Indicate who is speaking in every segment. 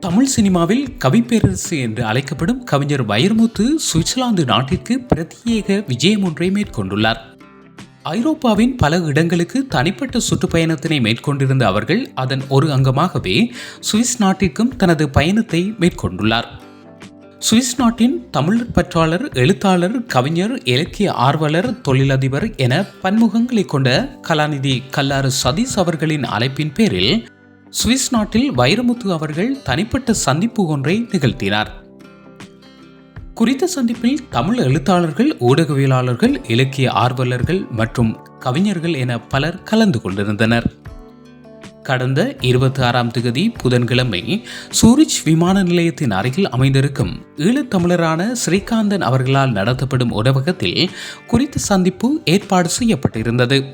Speaker 1: தமிழ் சினிமாவில் கவிப்பேரரசு என்று அழைக்கப்படும் கவிஞர் வைரமுத்து சுவிட்சர்லாந்து நாட்டிற்கு பிரத்யேக விஜயம் ஒன்றை மேற்கொண்டுள்ளார். ஐரோப்பாவின் பல இடங்களுக்கு தனிப்பட்ட சுற்றுப்பயணத்தினை மேற்கொண்டிருந்த அவர்கள் அதன் ஒரு அங்கமாகவே சுவிஸ் நாட்டிற்கும் தனது பயணத்தை மேற்கொண்டுள்ளார். சுவிஸ் நாட்டின் தமிழ் பற்றாளர் எழுத்தாளர் கவிஞர் இலக்கிய ஆர்வலர் தொழிலதிபர் என பன்முகங்களை கொண்ட கலாநிதி கல்லாறு சதீஷ் அவர்களின் அழைப்பின் பேரில் சுவிஸ் நாட்டில் வைரமுத்து அவர்கள் தனிப்பட்ட சந்திப்பு ஒன்றை நிகழ்த்தினார். குறித்த சந்திப்பில் தமிழ் எழுத்தாளர்கள் ஊடகவியலாளர்கள் இலக்கிய ஆர்வலர்கள் மற்றும் கவிஞர்கள் என பலர் கலந்து கொண்டிருந்தனர். கடந்த இருபத்தி ஆறாம் தேதி புதன்கிழமை சூரிச் விமான நிலையத்தின் அருகில் அமைந்திருக்கும் ஈழத்தமிழரான ஸ்ரீகாந்தன் அவர்களால் நடத்தப்படும் உணவகத்தில் குறித்த சந்திப்பு ஏற்பாடு செய்யப்பட்டிருந்தது.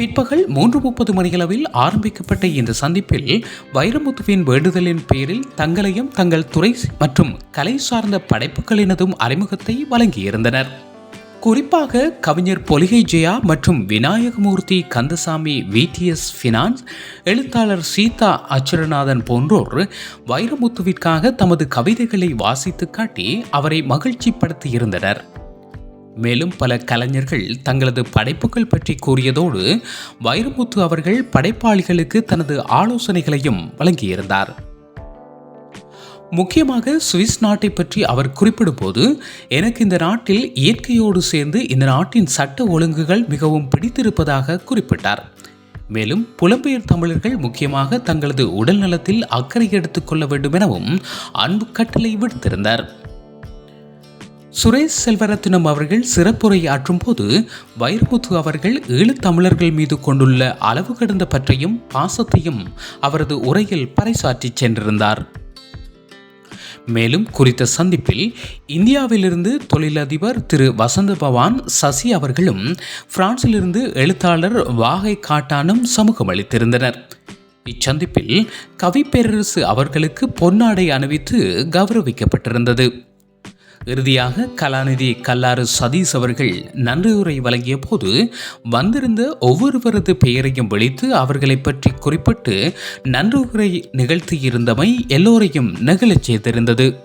Speaker 1: பிற்பகல் மூன்று முப்பது மணியளவில் ஆரம்பிக்கப்பட்ட இந்த சந்திப்பில் வைரமுத்துவின் வேண்டுதலின் பேரில் தங்களையும் தங்கள் துறை மற்றும் கலை சார்ந்த படைப்புகளினதும் அறிமுகத்தை வழங்கியிருந்தனர். குறிப்பாக கவிஞர் பொலிகை ஜெயா மற்றும் விநாயகமூர்த்தி கந்தசாமி விடிஎஸ் ஃபினான்ஸ் எழுத்தாளர் சீதா அச்சுரநாதன் போன்றோர் வைரமுத்துவிற்காக தமது கவிதைகளை வாசித்து காட்டி அவரை மகிழ்ச்சிப்படுத்தியிருந்தனர். மேலும் பல கலைஞர்கள் தங்களது படைப்புகள் பற்றி கூறியதோடு வைரமுத்து அவர்கள் படைப்பாளிகளுக்கு தனது ஆலோசனைகளையும் வழங்கியிருந்தார். முக்கியமாக சுவிஸ் நாட்டை பற்றி அவர் குறிப்பிடும்போது எனக்கு இந்த நாட்டில் இயற்கையோடு சேர்ந்து இந்த நாட்டின் சட்ட ஒழுங்குகள் மிகவும் பிடித்திருப்பதாக குறிப்பிட்டார். மேலும் புலம்பெயர் தமிழர்கள் முக்கியமாக தங்களது உடல் நலத்தில் அக்கறை எடுத்துக்கொள்ள வேண்டும் எனவும் அன்பு கட்டளை விடுத்திருந்தார். சுரேஷ் செல்வரத்தினம் அவர்கள் சிறப்புரை ஆற்றும் போது வைரமுத்து அவர்கள் ஈழத்தமிழர்கள் மீது கொண்டுள்ள அளவு கடந்த பற்றையும் பாசத்தையும் அவரது உரையில் பறைசாற்றிச் சென்றிருந்தார். மேலும் குறித்த சந்திப்பில் இந்தியாவிலிருந்து தொழிலதிபர் திரு வசந்த பவான் சசி அவர்களும் பிரான்சிலிருந்து எழுத்தாளர் வாகை காட்டானும் சமூகம் அளித்திருந்தனர். இச்சந்திப்பில் கவிப்பேரரசு அவர்களுக்கு பொன்னாடை அணிவித்து கௌரவிக்கப்பட்டிருந்தது. இறுதியாக கலாநிதி கல்லாறு சதீஷ் அவர்கள் நன்றியுரை வழங்கிய போது வந்திருந்த ஒவ்வொருவரது பெயரையும் விழித்து அவர்களை பற்றி குறிப்பிட்டு நன்றியுரை நிகழ்த்தியிருந்தமை எல்லோரையும் நெகிழச் செய்திருந்தது.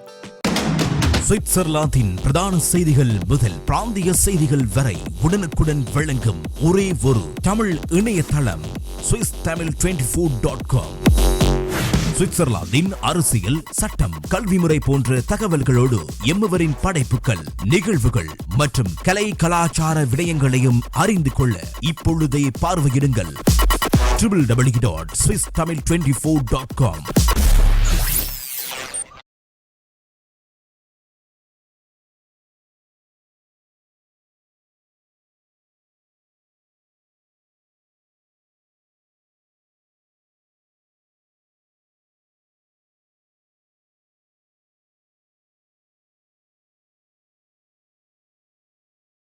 Speaker 2: சுவிட்சர்லாந்தின் பிரதான செய்திகள் முதல் பிராந்திய செய்திகள் வரை உடனுக்குடன் வழங்கும் ஒரே ஒரு தமிழ் இணையதளம் Swiss Tamil twenty four dot com. சுவிட்சர்லாந்தின் அரசியல் சட்டம் கல்வி முறை போன்ற தகவல்களோடு எம்முவரின் படைப்புகள் நிகழ்வுகள் மற்றும் கலை கலாச்சார விடயங்களையும் அறிந்து கொள்ள இப்பொழுதே பார்வையிடுங்கள். Triple W dot Swiss Tamil twenty four dot com